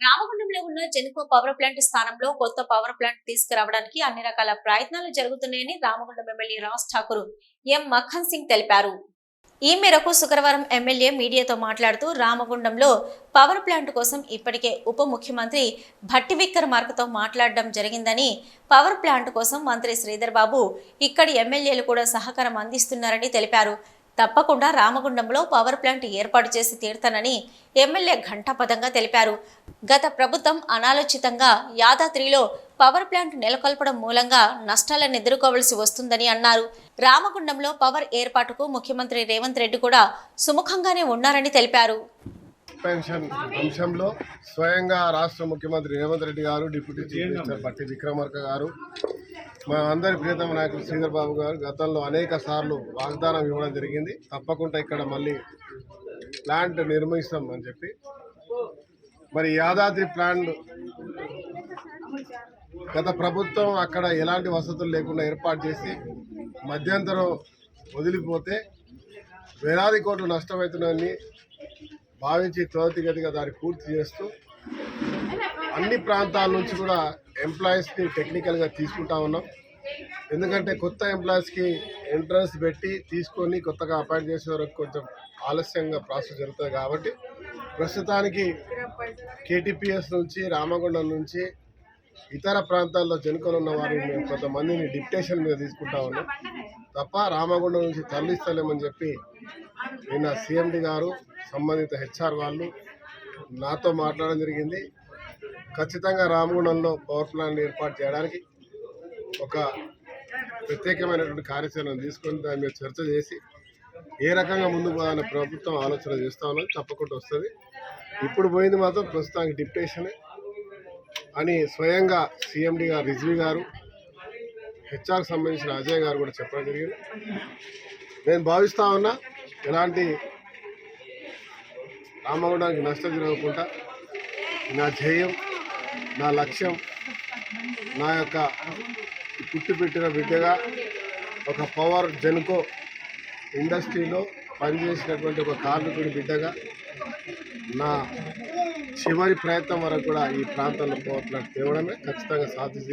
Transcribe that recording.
రామగుండంలో ఉన్న Genco power plant స్థానంలో కొత్త పవర్ ప్లాంట్ తీసుకురావడానికి అన్ని రకాల ప్రయత్నాలు జరుగుతున్నాయని రామగుండం ఎమ్మెల్యే రాజ్ ఠాకూర్ ఎం మక్కన్ సింగ్ తెలిపారు. ఈ మేరకు శుక్రవారం ఎమ్మెల్యే మీడియాతో మాట్లాడుతూ రామగుండంలో పవర్ ప్లాంట్ కోసం ఇప్పటికే ఉప ముఖ్యమంత్రి భట్టి విక్రమార్కతో మాట్లాడడం జరిగిందని పవర్ ప్లాంట్ కోసం మంత్రి శ్రీధర్ బాబు ఇక్కడి ఎమ్మెల్యేలు కూడా సహకారం అందిస్తున్నారని తెలిపారు. తప్పకుండా రామగుండంలో పవర్ ప్లాంట్ ఏర్పాటు చేసి తీరుతానని ఎమ్మెల్యే ఘంటాపదంగా తెలిపారు. గత ప్రభుత్వం అనాలోచితంగా యాదాద్రిలో పవర్ ప్లాంట్ నెలకొల్పడం మూలంగా నష్టాలను ఎదుర్కోవలసి వస్తుందని అన్నారు. రామగుండంలో పవర్ ఏర్పాటుకు ముఖ్యమంత్రి రేవంత్ రెడ్డి కూడా సుముఖంగానే ఉన్నారని తెలిపారు. పెన్షన్ అంశంలో స్వయంగా రాష్ట్ర ముఖ్యమంత్రి రేవంత్ రెడ్డి గారు డిప్యూటీ చీఫ్ మినిస్టర్ పట్టి విక్రమార్క గారు మా అందరి ప్రియతమ నాయకులు శ్రీధర్ బాబు గారు గతంలో అనేక సార్లు వాగ్దానం ఇవ్వడం జరిగింది. తప్పకుండా ఇక్కడ మళ్ళీ ప్లాంట్ నిర్మిస్తాం అని చెప్పి. మరి యాదాద్రి ప్లాంట్ గత ప్రభుత్వం అక్కడ ఎలాంటి వసతులు లేకుండా ఏర్పాటు చేసి మధ్యంతరం వదిలిపోతే వేలాది కోట్లు నష్టమవుతున్నాయని భావించి త్వరితగతిగా దాన్ని పూర్తి చేస్తూ అన్ని ప్రాంతాల నుంచి కూడా ఎంప్లాయీస్ని టెక్నికల్గా తీసుకుంటా ఉన్నాం. ఎందుకంటే కొత్త ఎంప్లాయీస్కి ఎంట్రన్స్ పెట్టి తీసుకొని కొత్తగా అపాయింట్ చేసే వరకు కొంచెం ఆలస్యంగా ప్రాసెస్ జరుగుతుంది కాబట్టి ప్రస్తుతానికి కేటీపీఎస్ నుంచి రామగుండం నుంచి ఇతర ప్రాంతాల్లో జనుకలు ఉన్న వారిని మేము కొంతమందిని డిప్టేషన్ మీద తీసుకుంటా ఉన్నాం. తప్ప రామగుండం నుంచి తరలిస్తలేమని చెప్పి నిన్న సిఎండి గారు సంబంధిత హెచ్ఆర్ వాళ్ళు నాతో మాట్లాడడం జరిగింది. ఖచ్చితంగా రామగుండంలో పవర్ ప్లాంట్ ఏర్పాటు చేయడానికి ఒక ప్రత్యేకమైనటువంటి కార్యాచరణ తీసుకొని దాని మీద చర్చ చేసి ఏ రకంగా ముందుకు పోవాలని ప్రభుత్వం ఆలోచన చేస్తా ఉన్నది తప్పకుండా వస్తుంది. ఇప్పుడు పోయింది మాత్రం ప్రస్తుతానికి డిప్టేషనే అని స్వయంగా సిఎండి గారు రిజ్వీ గారు హెచ్ఆర్కి సంబంధించిన అజయ్ గారు కూడా చెప్పడం జరిగింది. నేను భావిస్తా ఉన్నా ఎలాంటి రామగుండానికి నష్టం జరగకుండా నా ధ్యేయం నా లక్ష్యం నా యొక్క పుట్టిపెట్టిన బిడ్డగా ఒక పవర్ జెన్కో ఇండస్ట్రీలో పనిచేసినటువంటి ఒక కార్మికుడి బిడ్డగా నా చివరి ప్రయత్నం వరకు కూడా ఈ ప్రాంతంలో పవర్ తేవడమే ఖచ్చితంగా సాధ్యం